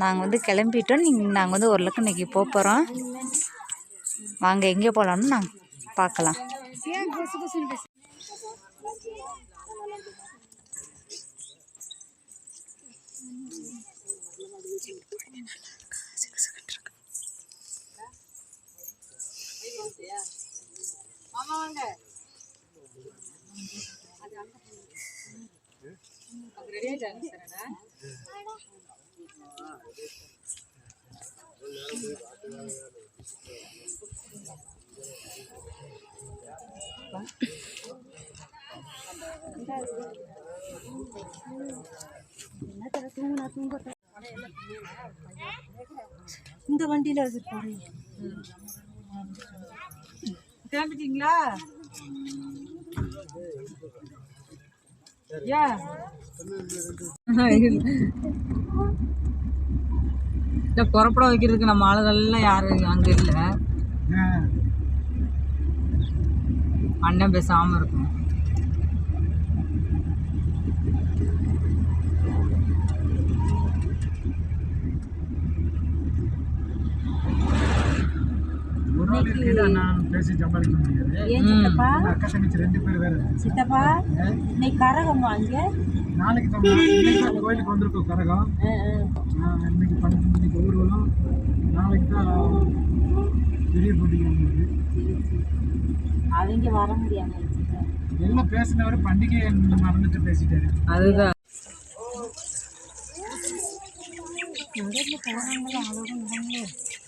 நாங்கள் வந்து கிளம்பிட்டோம். நீங்கள் நாங்கள் வந்து ஒரு லக்கு இன்னைக்கு போக போகிறோம் வாங்க எங்கே போகலான்னு நாங்கள் பார்க்கலாம். இந்த வண்டியில வச்சிருப்பாரு கிளம்பிட்டீங்களா இல்லை புறப்பட வைக்கிறதுக்கு நம்ம ஆளுகள்லாம் யாரும் அங்கே இல்லை. அண்ணன் பேசாமல் இருக்கும் ஏன் சித்தப்பா? அக்கா தங்கச்சி ரெண்டு பேர் வேற. சித்தப்பா இன்னைக்கு கரகமா அங்க? நாளைக்கு தான் கோயிலுக்கு வந்திருக்கோம் கரகம். இன்னைக்கு பன்னெண்டு மணிக்கு ஊர்வலம் நாளைக்கு தான் பெரிய பண்டிகை அவங்க வர முடியாம எல்லாம் பேசினவர் பண்டிகை மறந்துட்டு பேசிட்டாரு. அதுதான். கட்டை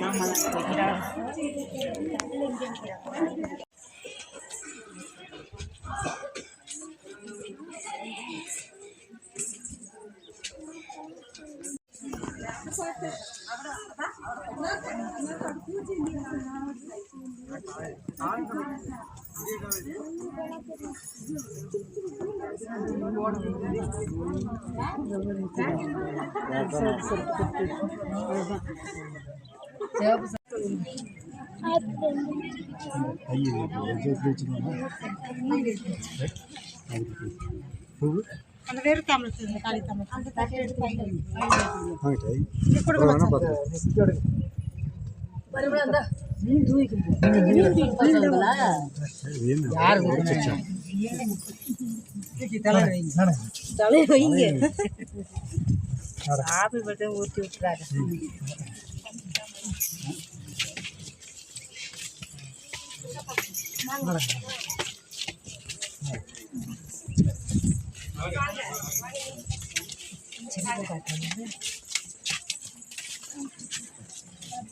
Nah, malah அந்த வேறு தமிழ் காளி தமிழ். அந்த தட்டை எடுத்து கையில் தலை வைங்க. ஆப்பிள்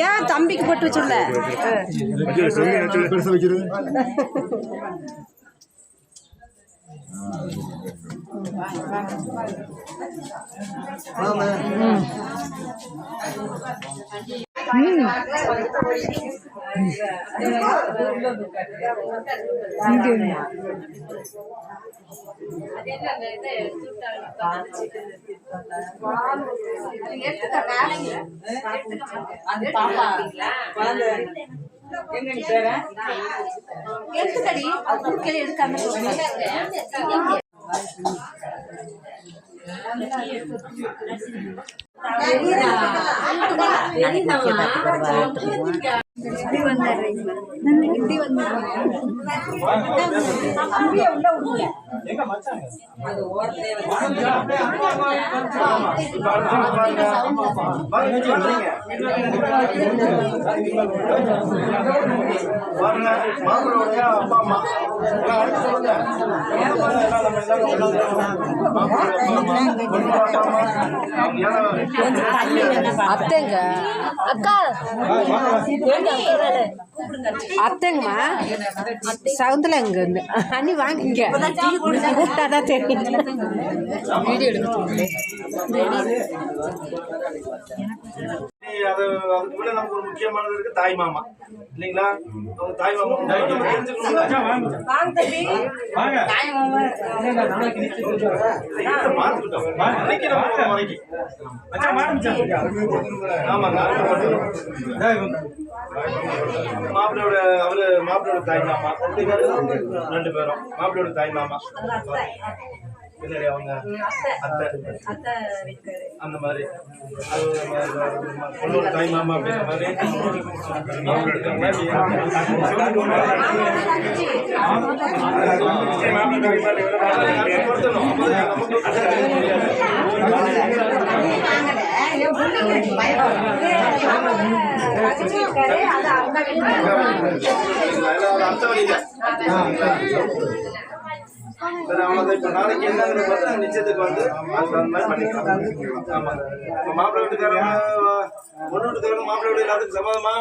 ஏன் தம்பிக்கு போட்டு வச்சுள்ள அது பாப்பா குழந்தை எங்க அது ஓரத்திலே அப்பா அம்மா. அத்தைங்க. அக்கா. அத்தைங்கம்மா சவுந்தல இங்க இருந்து. அண்ணி வாங்க வாங்கிங்க கூப்பிட்டாதான் தெரியும். வீடியோ எடுக்க அது அதுக்கு விட நமக்கு ஒரு முக்கியமானது இருக்கு தாய் மாமா. இல்லைங்களா? அவங்க தாய் மாமா நம்ம தெரிஞ்சுக்கணும் மாத்திக்கிட்டோம். அன்னைக்கு நம்ம வரைக்கும் ஆமாங்க. மாப்பிள்ளையோட அவரு மாப்பிள்ளையோட தாய் மாமா. ரெண்டு பேரும். மாப்பிள்ளையோட தாய் மாமா. பின்னாடி அவங்க அத்தை. அந்த மாதிரி. அது பொண்ணோட தாய் மாமா அப்படின்ற மாதிரி. சரி அவ்வளோதான் இப்போ நாளைக்கு என்னங்கிற பார்த்து நிச்சயத்துக்கு வந்து அதுக்கு அந்த மாதிரி பண்ணிக்கலாம். ஆமாம் இப்போ மாப்பிள்ளை வீட்டுக்காரங்க பொண்ணு வீட்டுக்காரங்க மாப்பிள்ளை வீடு எல்லாத்துக்கும் சம்மதமா?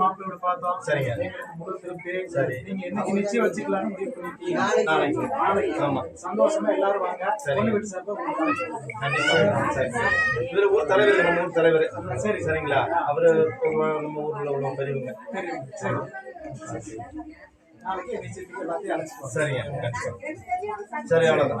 மாப்பிள்ளையோட பார்த்தோம் சரிங்க. எங்களுக்கு முழு திருப்தி சரி. நீங்க என்னைக்கு நிச்சயம் வச்சுக்கலாம்னு முடிவு பண்ணிருக்கீங்க நாளைக்கு. நாளைக்கு. ஆமா. சந்தோஷமா எல்லாரும் வாங்க. சரி. வீட்டு சார்பா உங்களுக்கு அழைச்சிக்கிறோம். கண்டிப்பா. சரி இவர் ஊர் தலைவர் நம்ம ஊர் தலைவர். சரி சரிங்களா? அவரு நம்ம ஊர்ல உள்ள பெரியவங்க. சரி. சரிங்க. சரி அவ்வளோதான்